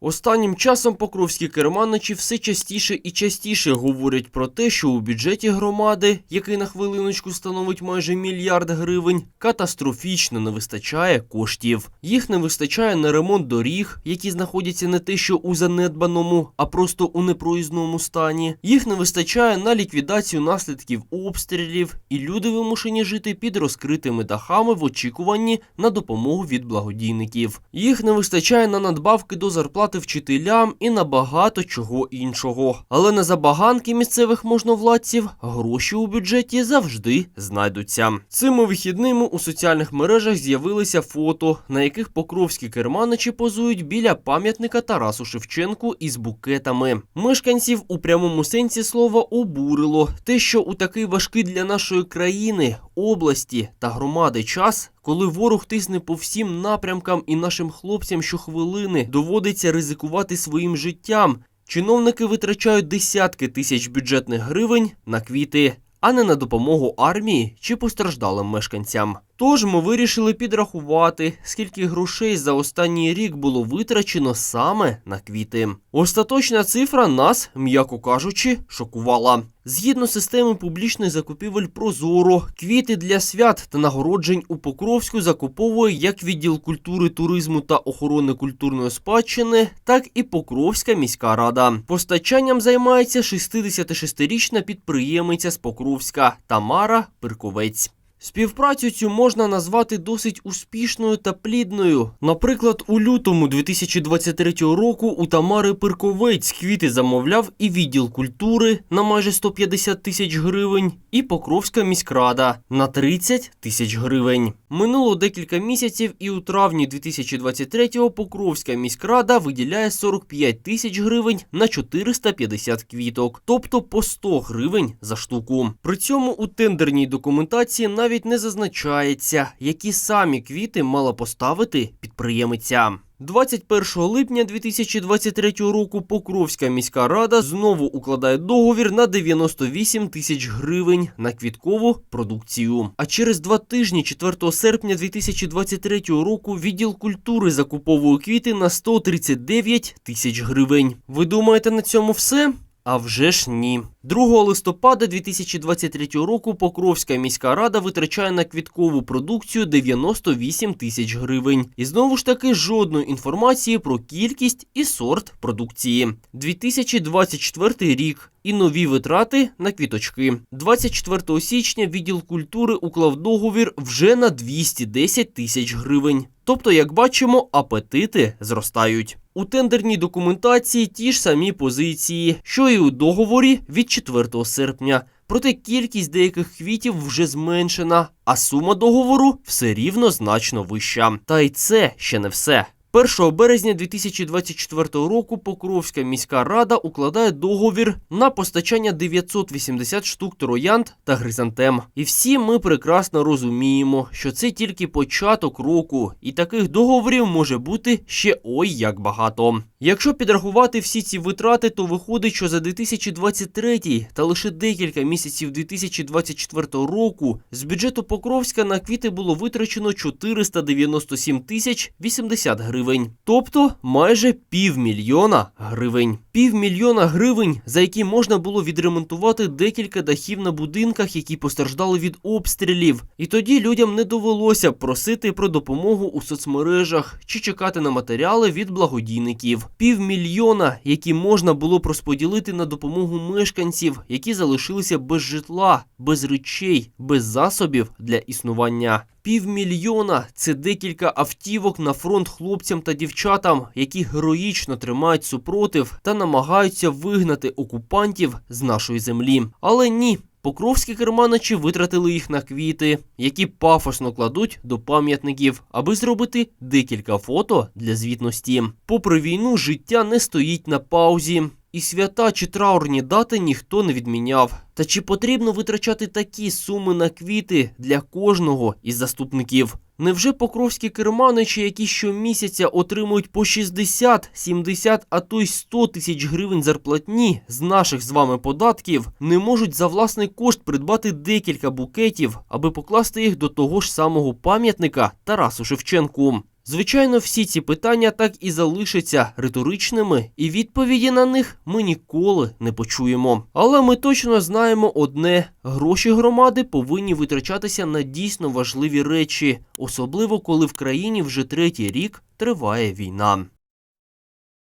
Останнім часом покровські керманичі все частіше і частіше говорять про те, що у бюджеті громади, який на хвилиночку становить майже мільярд гривень, катастрофічно не вистачає коштів. Їх не вистачає на ремонт доріг, які знаходяться не те, що у занедбаному, а просто у непроїзному стані. Їх не вистачає на ліквідацію наслідків обстрілів, і люди вимушені жити під розкритими дахами в очікуванні на допомогу від благодійників. Їх не вистачає на надбавки до зарплати вчителям і на багато чого іншого. Але на забаганки місцевих можновладців гроші у бюджеті завжди знайдуться. Цими вихідними у соціальних мережах з'явилися фото, на яких покровські керманичі позують біля пам'ятника Тарасу Шевченку із букетами. Мешканців у прямому сенсі слова обурило те, що у такий важкий для нашої країни, області та громади час, коли ворог тисне по всім напрямкам і нашим хлопцям щохвилини доводиться ризикувати своїм життям. Чиновники витрачають десятки тисяч бюджетних гривень на квіти, а не на допомогу армії чи постраждалим мешканцям. Тож ми вирішили підрахувати, скільки грошей за останній рік було витрачено саме на квіти. Остаточна цифра нас, м'яко кажучи, шокувала. Згідно системи публічних закупівель Прозоро, квіти для свят та нагороджень у Покровську закуповує як відділ культури, туризму та охорони культурної спадщини, так і Покровська міська рада. Постачанням займається 66-річна підприємиця з Покровська Тамара Пирковець. Співпрацю цю можна назвати досить успішною та плідною. Наприклад, у лютому 2023 року у Тамари Пирковець квіти замовляв і відділ культури на майже 150 тисяч гривень, і Покровська міськрада на 30 тисяч гривень. Минуло декілька місяців, і у травні 2023-го Покровська міськрада виділяє 45 тисяч гривень на 450 квіток, тобто по 100 гривень за штуку. При цьому у тендерній документації навіть не зазначається, які самі квіти мала поставити підприємиця. 21 липня 2023 року Покровська міська рада знову укладає договір на 98 тисяч гривень на квіткову продукцію. А через два тижні, 4 серпня 2023 року, відділ культури закуповує квіти на 139 тисяч гривень. Ви думаєте, на цьому все? А вже ж ні. 2 листопада 2023 року Покровська міська рада витрачає на квіткову продукцію 98 тисяч гривень. І знову ж таки жодної інформації про кількість і сорт продукції. 2024 рік. І нові витрати на квіточки. 24 січня відділ культури уклав договір вже на 210 тисяч гривень. Тобто, як бачимо, апетити зростають. У тендерній документації ті ж самі позиції, що і у договорі від 4 серпня. Проте кількість деяких квітів вже зменшена, а сума договору все рівно значно вища. Та й це ще не все. 1 березня 2024 року Покровська міська рада укладає договір на постачання 980 штук троянд та гризантем. І всі ми прекрасно розуміємо, що це тільки початок року, і таких договорів може бути ще ой як багато. Якщо підрахувати всі ці витрати, то виходить, що за 2023 та лише декілька місяців 2024 року з бюджету Покровська на квіти було витрачено 497 тисяч 80 гривень, тобто майже півмільйона гривень. Півмільйона гривень, за які можна було відремонтувати декілька дахів на будинках, які постраждали від обстрілів. І тоді людям не довелося просити про допомогу у соцмережах чи чекати на матеріали від благодійників. Півмільйона, які можна було б розподілити на допомогу мешканців, які залишилися без житла, без речей, без засобів для існування. Півмільйона це декілька автівок на фронт хлопцям та дівчатам, які героїчно тримають супротив та намагаються вигнати окупантів з нашої землі. Але ні. Покровські керманичі витратили їх на квіти, які пафосно кладуть до пам'ятників, аби зробити декілька фото для звітності. Попри війну, життя не стоїть на паузі. І свята чи траурні дати ніхто не відміняв. Та чи потрібно витрачати такі суми на квіти для кожного із заступників? Невже покровські керманичі, які щомісяця отримують по 60, 70, а то й 100 тисяч гривень зарплатні з наших з вами податків, не можуть за власний кошт придбати декілька букетів, аби покласти їх до того ж самого пам'ятника Тарасу Шевченку? Звичайно, всі ці питання так і залишаться риторичними, і відповіді на них ми ніколи не почуємо. Але ми точно знаємо одне: гроші громади повинні витрачатися на дійсно важливі речі, особливо коли в країні вже третій рік триває війна.